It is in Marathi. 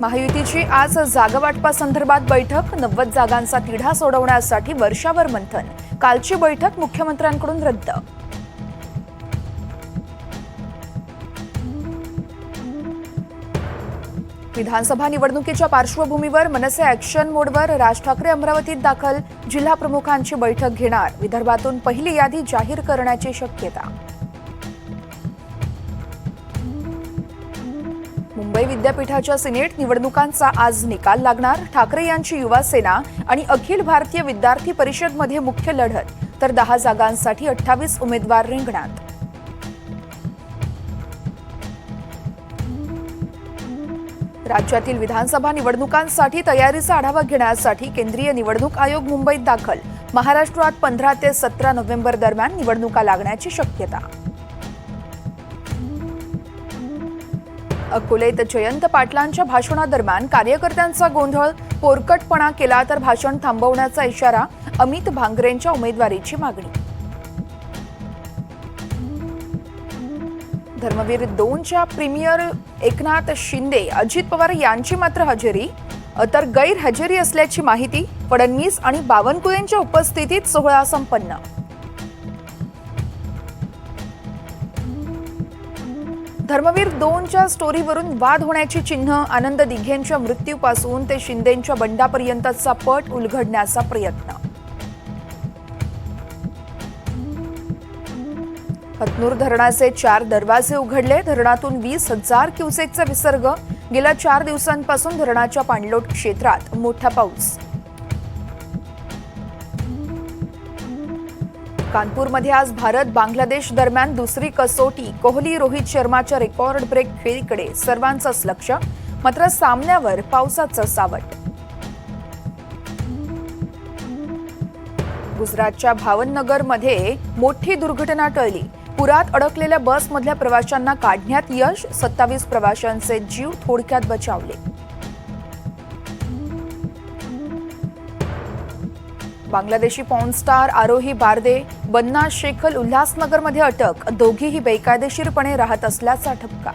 महायुतीची आज जागावाटपासंदर्भात बैठक नव्वद जागांचा तिढा सोडवण्यासाठी वर्षावर मंथन कालची बैठक मुख्यमंत्र्यांकडून रद्द. विधानसभा निवडणुकीच्या पार्श्वभूमीवर मनसे ॲक्शन मोडवर राज ठाकरे अमरावतीत दाखल जिल्हा प्रमुखांची बैठक घेणार विदर्भातून पहिली यादी जाहीर करण्याची शक्यता. मुंबई विद्यापीठाच्या सिनेट निवडणुकांचा आज निकाल लागणार. ठाकरे यांची युवा सेना आणि अखिल भारतीय विद्यार्थी परिषदमध्ये मुख्य लढत तर दहा जागांसाठी अठ्ठावीस उमेदवार रिंगणात. राज्यातील विधानसभा निवडणुकांसाठी तयारीचा आढावा घेण्यासाठी केंद्रीय निवडणूक आयोग मुंबईत दाखल. महाराष्ट्रात पंधरा ते सतरा नोव्हेंबर दरम्यान निवडणुका लागण्याची शक्यता. अकोलेत जयंत पाटलांच्या भाषणादरम्यान कार्यकर्त्यांचा गोंधळ पोरकटपणा केला तर भाषण थांबवण्याचा इशारा अमित भांगरेंच्या उमेदवारीची मागणी. धर्मवीर दोनच्या प्रीमियर एकनाथ शिंदे अजित पवार यांची मात्र हजेरी. तर गैरहजेरी असल्याची माहिती फडणवीस आणि बावनकुळेंच्या उपस्थितीत सोहळा संपन्न. धर्मवीर दोनच्या स्टोरीवरून वाद होण्याची चिन्ह आनंद दिघेंच्या मृत्यूपासून ते शिंदेंच्या बंडापर्यंतचा पट उलगडण्याचा प्रयत्न. हतनूर धरणाचे चार दरवाजे उघडले. धरणातून वीस हजार क्युसेकचा विसर्ग. गेल्या चार दिवसांपासून धरणाच्या पाणलोट क्षेत्रात मोठा पाऊस. कानपूरमध्ये आज भारत बांगलादेश दरम्यान दुसरी कसोटी. कोहली रोहित शर्माच्या रेकॉर्ड ब्रेक खेळीकडे सर्वांचंच लक्ष मात्र सामन्यावर पावसाचं सावट. गुजरातच्या भावनगरमध्ये मोठी दुर्घटना टळली. पुरात अडकलेल्या बसमधल्या प्रवाशांना काढण्यात यश सत्तावीस प्रवाशांचे जीव थोडक्यात बचावले. बांगलादेशी पॉर्न स्टार आरोही बारदे बन्ना शेखल उल्हासनगरमध्ये अटक. दोघीही बेकायदेशीरपणे राहत असल्याचा ठपका.